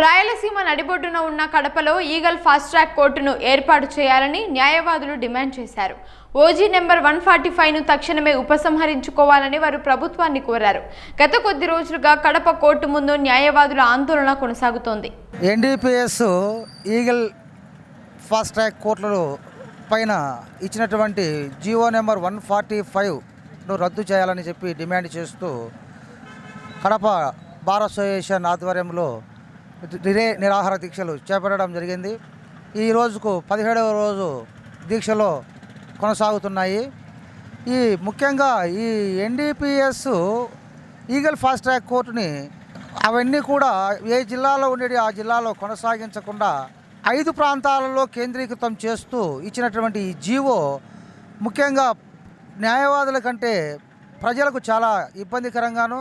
రాయలసీమ నడిబొడ్డున ఉన్న కడపలో ఈగల్ ఫాస్ట్ ట్రాక్ కోర్టును ఏర్పాటు చేయాలని న్యాయవాదులు డిమాండ్ చేశారు. ఓజీ నెంబర్ వన్ ఫార్టీ ఫైవ్ను తక్షణమే ఉపసంహరించుకోవాలని వారు ప్రభుత్వాన్ని కోరారు. గత కొద్ది రోజులుగా కడప కోర్టు ముందు న్యాయవాదుల ఆందోళన కొనసాగుతోంది. ఎన్డీపీఎస్ ఈగల్ ఫాస్ట్ ట్రాక్ కోర్టులు పైన ఇచ్చినటువంటి జీవో నెంబర్ వన్ ఫార్టీ ఫైవ్ను రద్దు చేయాలని చెప్పి డిమాండ్ చేస్తూ కడప బార్ అసోసియేషన్ ఆధ్వర్యంలో నిరే నిరాహార దీక్షలు చేపట్టడం జరిగింది. ఈ రోజుకు పదిహేడవ రోజు దీక్షలో కొనసాగుతున్నాయి. ఈ ముఖ్యంగా ఈ ఎన్డీపీఎస్ ఈగల్ ఫాస్ట్ ట్రాక్ కోర్టుని అవన్నీ కూడా ఏ జిల్లాలో ఉండేది ఆ జిల్లాలో కొనసాగించకుండా ఐదు ప్రాంతాలలో కేంద్రీకృతం చేస్తూ ఇచ్చినటువంటి ఈ జీవో ముఖ్యంగా న్యాయవాదుల కంటే ప్రజలకు చాలా ఇబ్బందికరంగాను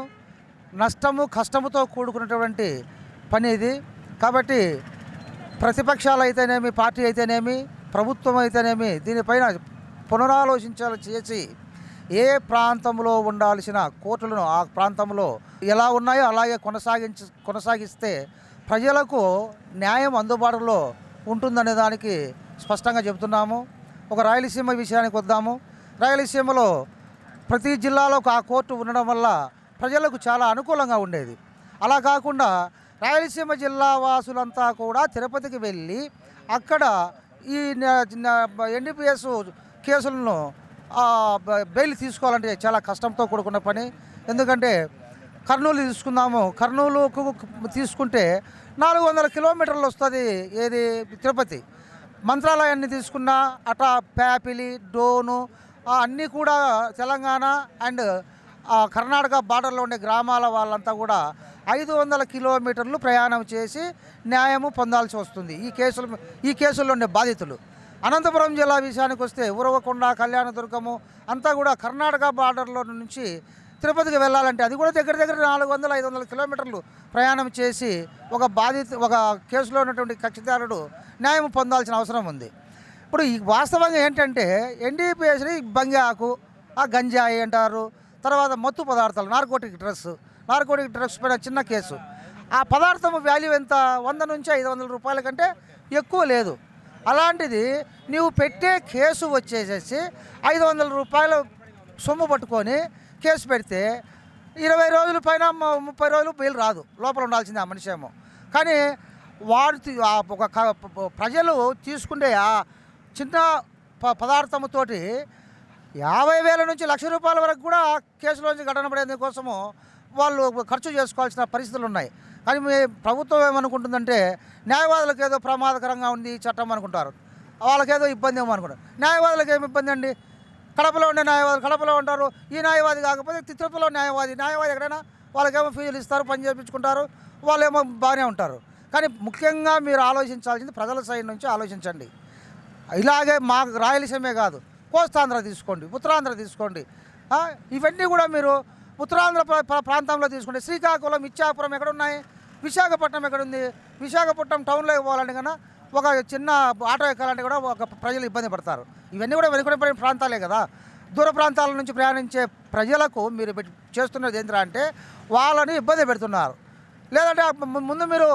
నష్టము కష్టముతో కూడుకున్నటువంటి పని ఇది కాబట్టి ప్రతిపక్షాలు అయితేనేమి పార్టీ అయితేనేమి ప్రభుత్వం అయితేనేమి దీనిపైన పునరాలోచించాలి చేసి ఏ ప్రాంతంలో ఉండాల్సిన కోర్టులను ఆ ప్రాంతంలో ఎలా ఉన్నాయో అలాగే కొనసాగించి కొనసాగిస్తే ప్రజలకు న్యాయం అందుబాటులో ఉంటుందనే దానికి స్పష్టంగా చెబుతున్నాము. ఒక రాయలసీమ విషయానికి వద్దాము. రాయలసీమలో ప్రతి జిల్లాలో ఒక ఆ కోర్టు ఉండడం వల్ల ప్రజలకు చాలా అనుకూలంగా ఉండేది. అలా కాకుండా రాయలసీమ జిల్లా వాసులంతా కూడా తిరుపతికి వెళ్ళి అక్కడ ఈ ఎన్డీపీఎస్ కేసులను బ- బెయిల్ తీసుకోవాలంటే చాలా కష్టంతో కూడుకున్న పని. ఎందుకంటే కర్నూలు తీసుకుందాము. కర్నూలుకు తీసుకుంటే నాలుగు వందల కిలోమీటర్లు వస్తుంది ఏది? తిరుపతి. మంత్రాలయాన్ని తీసుకున్నా అటా ప్యాపిలి డోను అన్నీ కూడా తెలంగాణ అండ్ కర్ణాటక బార్డర్లో ఉండే గ్రామాల వాళ్ళంతా కూడా ఐదు వందల కిలోమీటర్లు ప్రయాణం చేసి న్యాయము పొందాల్సి వస్తుంది. ఈ కేసులు ఈ కేసుల్లో ఉండే బాధితులు. అనంతపురం జిల్లా విషయానికి వస్తే ఉరవకొండ కళ్యాణదుర్గము అంతా కూడా కర్ణాటక బార్డర్లో నుంచి తిరుపతికి వెళ్ళాలంటే అది కూడా దగ్గర దగ్గర నాలుగు వందల ఐదు వందల కిలోమీటర్లు ప్రయాణం చేసి ఒక బాధిత ఒక కేసులో ఉన్నటువంటి కక్షిదారుడు న్యాయం పొందాల్సిన అవసరం ఉంది. ఇప్పుడు ఈ వాస్తవంగా ఏంటంటే ఎన్డీపీఎస్ని బంగి ఆకు ఆ గంజాయి అంటారు తర్వాత మత్తు పదార్థాలు నార్కోటిక్ డ్రగ్స్. నార్కోటిక్ డ్రగ్స్ పైన చిన్న కేసు. ఆ పదార్థం వాల్యూ ఎంత? వంద నుంచి ఐదు వందల రూపాయల కంటే ఎక్కువ లేదు. అలాంటిది నీవు పెట్టే కేసు వచ్చేసేసి ఐదు వందల రూపాయలు సొమ్ము పట్టుకొని కేసు పెడితే ఇరవై రోజుల పైన ముప్పై రోజులు బెయిల్ రాదు. లోపల ఉండాల్సిందే ఆ మనిషి ఏమో. కానీ వాడు ఒక ప్రజలు తీసుకునే ఆ చిన్న ప పదార్థముతోటి యాభై వేల నుంచి లక్ష రూపాయల వరకు కూడా కేసులోంచి ఘటన పడేందుకోసము వాళ్ళు ఖర్చు చేసుకోవాల్సిన పరిస్థితులు ఉన్నాయి. కానీ మీ ప్రభుత్వం ఏమనుకుంటుందంటే న్యాయవాదులకు ఏదో ప్రమాదకరంగా ఉంది చట్టం అనుకుంటారు. వాళ్ళకేదో ఇబ్బంది ఏమో అనుకుంటారు. న్యాయవాదులకు ఏమి ఇబ్బంది అండి? కడపలో ఉండే న్యాయవాదులు కడపలో ఉంటారు. ఈ న్యాయవాది కాకపోతే తిరుపతిలో న్యాయవాది న్యాయవాది ఎక్కడైనా వాళ్ళకేమో ఫీజులు ఇస్తారు పని చేయించుకుంటారు వాళ్ళేమో బాగానే ఉంటారు. కానీ ముఖ్యంగా మీరు ఆలోచించాల్సింది ప్రజల సైడ్ నుంచి ఆలోచించండి. ఇలాగే మా రాయలసీమే కాదు. కోస్తాంధ్ర తీసుకోండి ఉత్తరాంధ్ర తీసుకోండి. ఇవన్నీ కూడా మీరు ఉత్తరాంధ్ర ప్రాంతంలో తీసుకోండి. శ్రీకాకుళం ఇచ్చాపురం ఎక్కడున్నాయి? విశాఖపట్నం ఎక్కడుంది? విశాఖపట్నం టౌన్లోకి పోవాలంటే కన్నా ఒక చిన్న ఆటో ఎక్కాలంటే కూడా ఒక ప్రజలు ఇబ్బంది పడతారు. ఇవన్నీ కూడా వెనుకబడిన ప్రాంతాలే కదా. దూర ప్రాంతాల నుంచి ప్రయాణించే ప్రజలకు మీరు చేస్తున్నది ఏంటంటే అంటే వాళ్ళని ఇబ్బంది పెడుతున్నారు. లేదంటే ముందు మీరు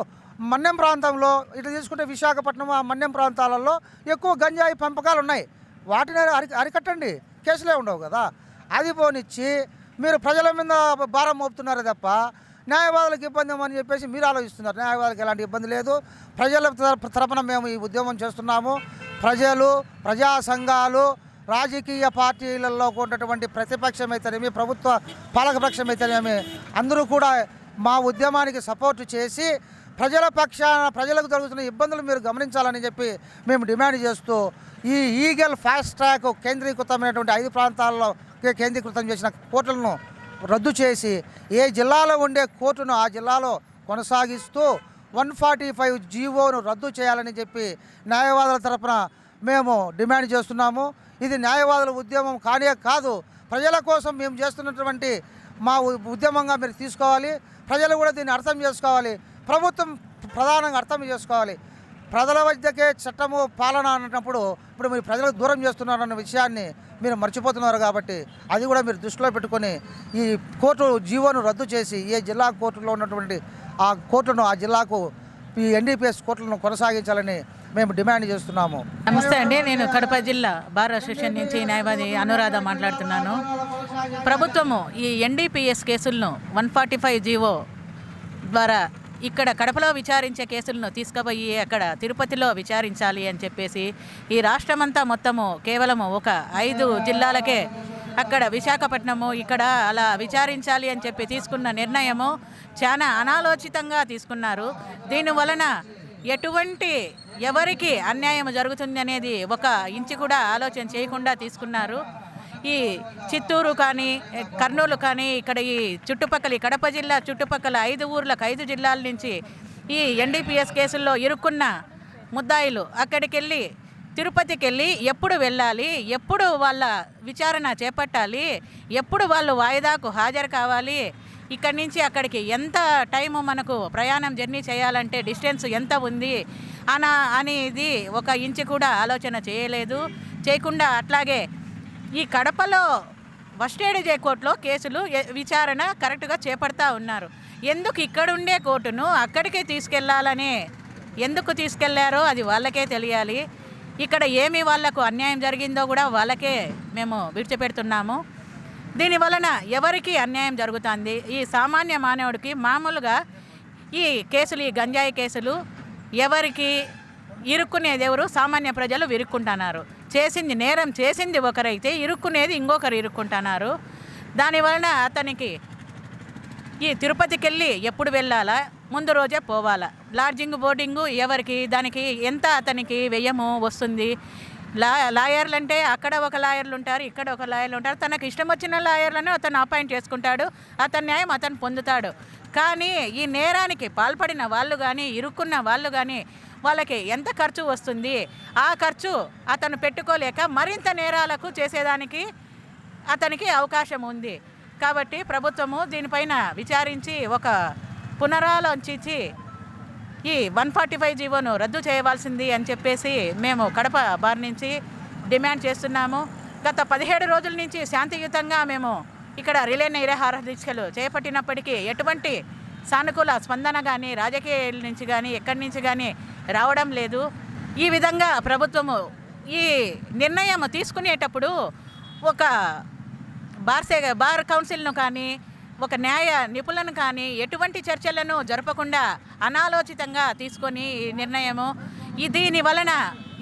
మన్యం ప్రాంతంలో ఇట్లా తీసుకుంటే విశాఖపట్నం ఆ మన్యం ప్రాంతాలలో ఎక్కువ గంజాయి పెంపకాలు ఉన్నాయి వాటిని అరి అరికట్టండి. కేసులే ఉండవు కదా. అది పోనిచ్చి మీరు ప్రజల మీద భారం మోపుతున్నారు తప్ప న్యాయవాదులకు ఇబ్బంది అని చెప్పేసి మీరు ఆలోచిస్తున్నారు. న్యాయవాదులకు ఎలాంటి ఇబ్బంది లేదు. ప్రజల తరపున మేము ఈ ఉద్యమం చేస్తున్నాము. ప్రజలు ప్రజా సంఘాలు రాజకీయ పార్టీలలో ఉన్నటువంటి ప్రతిపక్షం అయితేనేమి ప్రభుత్వ పాలకపక్షం అయితేనేమి అందరూ కూడా మా ఉద్యమానికి సపోర్ట్ చేసి ప్రజల పక్షాన ప్రజలకు జరుగుతున్న ఇబ్బందులు మీరు గమనించాలని చెప్పి మేము డిమాండ్ చేస్తూ ఈ ఈగల్ ఫాస్ట్ ట్రాక్ కేంద్రీకృతమైనటువంటి ఐదు ప్రాంతాల్లో కేంద్రీకృతం చేసిన కోర్టులను రద్దు చేసి ఏ జిల్లాలో ఉండే కోర్టును ఆ జిల్లాలో కొనసాగిస్తూ వన్ ఫార్టీ ఫైవ్ జీవోను రద్దు చేయాలని చెప్పి న్యాయవాదుల తరపున మేము డిమాండ్ చేస్తున్నాము. ఇది న్యాయవాదుల ఉద్యమం కానే కాదు ప్రజల కోసం మేము చేస్తున్నటువంటి మా ఉద్యమంగా మీరు తీసుకోవాలి. ప్రజలు కూడా దీన్ని అర్థం చేసుకోవాలి. ప్రభుత్వం ప్రధానంగా అర్థం చేసుకోవాలి. ప్రజల వద్దకే చట్టము పాలన అన్నప్పుడు ఇప్పుడు మీరు ప్రజలకు దూరం చేస్తున్నారన్న విషయాన్ని మీరు మర్చిపోతున్నారు కాబట్టి అది కూడా మీరు దృష్టిలో పెట్టుకొని ఈ కోర్టు జీవోను రద్దు చేసి ఏ జిల్లా కోర్టులో ఉన్నటువంటి ఆ కోర్టును ఆ జిల్లాకు ఈ ఎన్డీపీఎస్ కోర్టులను కొనసాగించాలని మేము డిమాండ్ చేస్తున్నాము. నమస్తే అండి. నేను కడప జిల్లా బార్ అసోసియేషన్ నుంచి న్యాయవాది అనురాధ మాట్లాడుతున్నాను. ప్రభుత్వము ఈ ఎన్డీపీఎస్ కేసులను వన్ ఫార్టీ ఫైవ్ జీవో ద్వారా ఇక్కడ కడపలో విచారించే కేసులను తీసుకుపోయి అక్కడ తిరుపతిలో విచారించాలి అని చెప్పేసి ఈ రాష్ట్రమంతా మొత్తము కేవలము ఒక ఐదు జిల్లాలకే అక్కడ విశాఖపట్నము ఇక్కడ అలా విచారించాలి అని చెప్పి తీసుకున్న నిర్ణయము చాలా అనాలోచితంగా తీసుకున్నారు. దీని వలన ఎటువంటి ఎవరికి అన్యాయం జరుగుతుంది అనేది ఒక ఇంచు కూడా ఆలోచన చేయకుండా తీసుకున్నారు. ఈ చిత్తూరు కానీ కర్నూలు కానీ ఇక్కడ ఈ చుట్టుపక్కల ఈ కడప జిల్లా చుట్టుపక్కల ఐదు ఊర్లకు ఐదు జిల్లాల నుంచి ఈ ఎన్డీపీఎస్ కేసుల్లో ఇరుక్కున్న ముద్దాయిలు అక్కడికి వెళ్ళి తిరుపతికి వెళ్ళి ఎప్పుడు వెళ్ళాలి ఎప్పుడు వాళ్ళ విచారణ చేపట్టాలి ఎప్పుడు వాళ్ళు వాయిదాకు హాజరు కావాలి ఇక్కడి నుంచి అక్కడికి ఎంత టైము మనకు ప్రయాణం జర్నీ చేయాలంటే డిస్టెన్స్ ఎంత ఉంది అన అనేది ఒక ఇంచు కూడా ఆలోచన చేయలేదు. చేయకుండా అట్లాగే ఈ కడపలో వస్టేడిజే కోర్టులో కేసులు విచారణ కరెక్ట్గా చేపడతా ఉన్నారు. ఎందుకు ఇక్కడ ఉండే కోర్టును అక్కడికే తీసుకెళ్ళాలని ఎందుకు తీసుకెళ్ళారో అది వాళ్ళకే తెలియాలి. ఇక్కడ ఏమి వాళ్ళకు అన్యాయం జరిగిందో కూడా వాళ్ళకే మేము విడిచిపెడుతున్నాము. దీని వలన ఎవరికి అన్యాయం జరుగుతుంది? ఈ సామాన్య మానవుడికి మామూలుగా ఈ కేసులు ఈ గంజాయి కేసులు ఎవరికి ఇరుక్కునేది ఎవరు? సామాన్య ప్రజలు విరుక్కుంటున్నారు. చేసింది నేరం చేసింది ఒకరైతే ఇరుక్కునేది ఇంకొకరు ఇరుక్కుంటున్నారు. దాని వలన అతనికి ఈ తిరుపతికి వెళ్ళి ఎప్పుడు వెళ్ళాలా? ముందు రోజే పోవాలా? లాడ్జింగ్ బోర్డింగు ఎవరికి? దానికి ఎంత అతనికి వ్యయము వస్తుంది? లా లాయర్లు అంటే అక్కడ ఒక లాయర్లు ఉంటారు ఇక్కడ ఒక లాయర్లు ఉంటారు తనకు ఇష్టం వచ్చిన లాయర్లను అతను అపాయింట్ చేసుకుంటాడు. అతని న్యాయం అతను పొందుతాడు. కానీ ఈ నేరానికి పాల్పడిన వాళ్ళు కానీ ఇరుక్కున్న వాళ్ళు కానీ వాళ్ళకి ఎంత ఖర్చు వస్తుంది? ఆ ఖర్చు అతను పెట్టుకోలేక మరింత నేరాలకు చేసేదానికి అతనికి అవకాశం ఉంది. కాబట్టి ప్రభుత్వము దీనిపైన విచారించి ఒక పునరాలోచించి ఈ వన్ ఫార్టీ ఫైవ్ జీవోను రద్దు చేయవలసింది అని చెప్పేసి మేము కడప బార్ నుంచి డిమాండ్ చేస్తున్నాము. గత పదిహేడు రోజుల నుంచి శాంతియుతంగా మేము ఇక్కడ రిలే నిరాహార దీక్షలు చేపట్టినప్పటికీ ఎటువంటి సానుకూల స్పందన కానీ రాజకీయాల నుంచి కానీ ఎక్కడి నుంచి కానీ రావడం లేదు. ఈ విధంగా ప్రభుత్వము ఈ నిర్ణయం తీసుకునేటప్పుడు ఒక బార్సే బార్ కౌన్సిల్ను కానీ ఒక న్యాయ నిపుణులను కానీ ఎటువంటి చర్చలను జరపకుండా అనాలోచితంగా తీసుకొని ఈ నిర్ణయము ఈ దీని వలన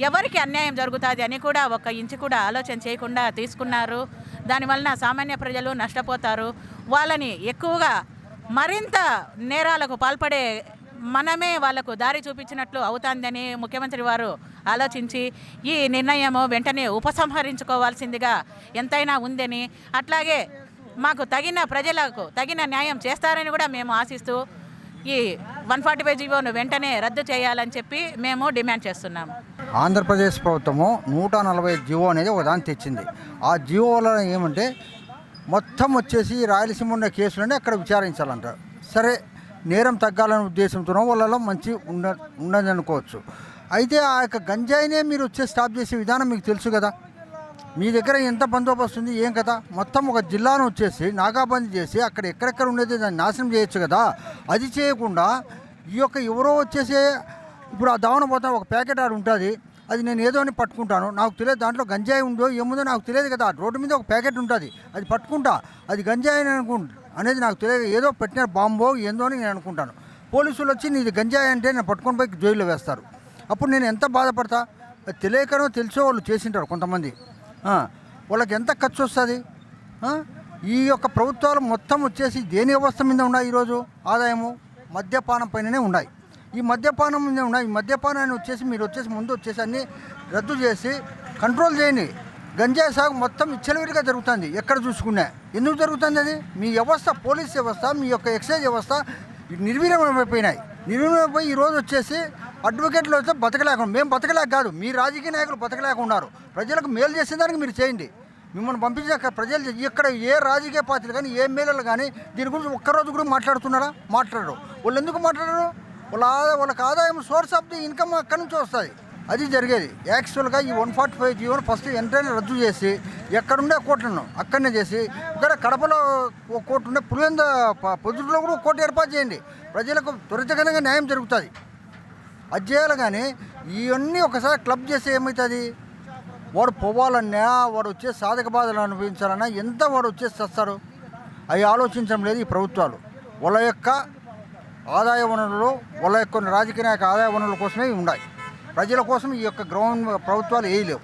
ఎవరికి అన్యాయం జరుగుతుంది అని కూడా ఒక ఇంచు కూడా ఆలోచన చేయకుండా తీసుకున్నారు. దాని వలన సామాన్య ప్రజలు నష్టపోతారు. వాళ్ళని ఎక్కువగా మరింత నేరాలకు పాల్పడే మనమే వాళ్ళకు దారి చూపించినట్లు అవుతుందని ముఖ్యమంత్రి వారు ఆలోచించి ఈ నిర్ణయము వెంటనే ఉపసంహరించుకోవాల్సిందిగా ఎంతైనా ఉందని అట్లాగే మాకు తగిన ప్రజలకు తగిన న్యాయం చేస్తారని కూడా మేము ఆశిస్తూ ఈ వన్ ఫార్టీ ఫైవ్ జీవోను వెంటనే రద్దు చేయాలని చెప్పి మేము డిమాండ్ చేస్తున్నాం ఆంధ్రప్రదేశ్ ప్రభుత్వము నూట నలభై జీవో అనేది ఒకదాన్ని తెచ్చింది. ఆ జీవోలో ఏమంటే మొత్తం వచ్చేసి రాయలసీమ ఉన్న కేసులన్నీ అక్కడ విచారించాలంట. సరే నేరం తగ్గాలనే ఉద్దేశంతోనో వాళ్ళలో మంచి ఉండ ఉండదు అనుకోవచ్చు అయితే ఆ యొక్క గంజాయినే మీరు వచ్చే స్టాప్ చేసే విధానం మీకు తెలుసు కదా? మీ దగ్గర ఎంత బందోబస్తు ఉంది ఏం కదా? మొత్తం ఒక జిల్లాను వచ్చేసి నాగాబందీ చేసి అక్కడ ఎక్కడెక్కడ ఉండేది దాన్ని నాశనం చేయొచ్చు కదా? అది చేయకుండా ఈ యొక్క ఎవరో వచ్చేసే ఇప్పుడు ఆ దావన పోతా ఒక ప్యాకెట్ ఆడు ఉంటుంది. అది నేను ఏదో అని పట్టుకుంటాను. నాకు తెలియదు దాంట్లో గంజాయి ఉందో ఏముందో నాకు తెలియదు కదా. రోడ్డు మీద ఒక ప్యాకెట్ ఉంటుంది. అది పట్టుకుంటా. అది గంజాయి అని అనుకుంటా అనేది నాకు తెలియదు. ఏదో పెట్టిన బాంబో ఏందో అని నేను అనుకుంటాను. పోలీసులు వచ్చి నీది గంజాయి అంటే నేను పట్టుకొని పోయి జైల్లో వేస్తారు. అప్పుడు నేను ఎంత బాధపడతా? తెలియకనో తెలిసో వాళ్ళు చేసింటారు కొంతమంది. వాళ్ళకి ఎంత ఖర్చు వస్తుంది? ఈ యొక్క ప్రభుత్వాలు మొత్తం వచ్చేసి దేని వ్యవస్థ మీద ఉన్నాయి ఈరోజు? ఆదాయము మద్యపానం పైననే ఉన్నాయి. ఈ మద్యపానం మీద ఉన్నాయి. ఈ మద్యపానాన్ని వచ్చేసి మీరు వచ్చేసి ముందు వచ్చేసి అన్ని రద్దు చేసి కంట్రోల్ చేయండి గంజాయి సాగు మొత్తం ఇచ్చలవిడిగా జరుగుతుంది. ఎక్కడ చూసుకున్నా. ఎందుకు జరుగుతుంది అది? మీ వ్యవస్థ పోలీస్ వ్యవస్థ మీ యొక్క ఎక్సైజ్ వ్యవస్థ నిర్వీర్యమైపోయినాయి. నిర్వీర్యమైపోయి ఈరోజు వచ్చేసి అడ్వకేట్లు వస్తే బతకలేకుండా మేము బతకలేక కాదు. మీ రాజకీయ నాయకులు బతకలేక ఉన్నారు. ప్రజలకు మేలు చేసేదానికి మీరు చేయండి. మిమ్మల్ని పంపించే ప్రజలు ఇక్కడ ఏ రాజకీయ పార్టీలు కానీ ఏ మేళలు కానీ దీని గురించి ఒక్కరోజు కూడా మాట్లాడుతున్నారా? మాట్లాడరు. వాళ్ళు ఎందుకు మాట్లాడరు? వాళ్ళ ఆదా వాళ్ళకి ఆదాయం సోర్స్ ఆఫ్ ది ఇన్కమ్ అక్కడి నుంచి వస్తుంది. అది జరిగేది. యాక్చువల్గా ఈ వన్ ఫార్టీ ఫైవ్ జీవోను ఫస్ట్ వెంటనే రద్దు చేసి ఎక్కడుండే కోట్లను అక్కడనే చేసి ఇక్కడ కడపలో ఒక కోర్టు ఉండే పులివెంద పొద్దుట్లో కూడా కోర్టు ఏర్పాటు చేయండి. ప్రజలకు త్వరితగతంగా న్యాయం జరుగుతుంది. అది చేయాలి కానీ ఇవన్నీ ఒకసారి క్లబ్ చేస్తే ఏమవుతుంది వాడు పోవాలన్నా వాడు వచ్చే సాధక బాధలు అనుభవించాలన్నా ఎంత వాడు వచ్చేసి వస్తాడు అవి ఆలోచించడం లేదు ఈ ప్రభుత్వాలు. వాళ్ళ యొక్క ఆదాయ వనరులు వాళ్ళ యొక్క రాజకీయ నాయక ఆదాయ వనరుల కోసమే ఉన్నాయి ప్రజల కోసం ఈ యొక్క గ్రౌండ్ ప్రభుత్వాలు వేయలేవు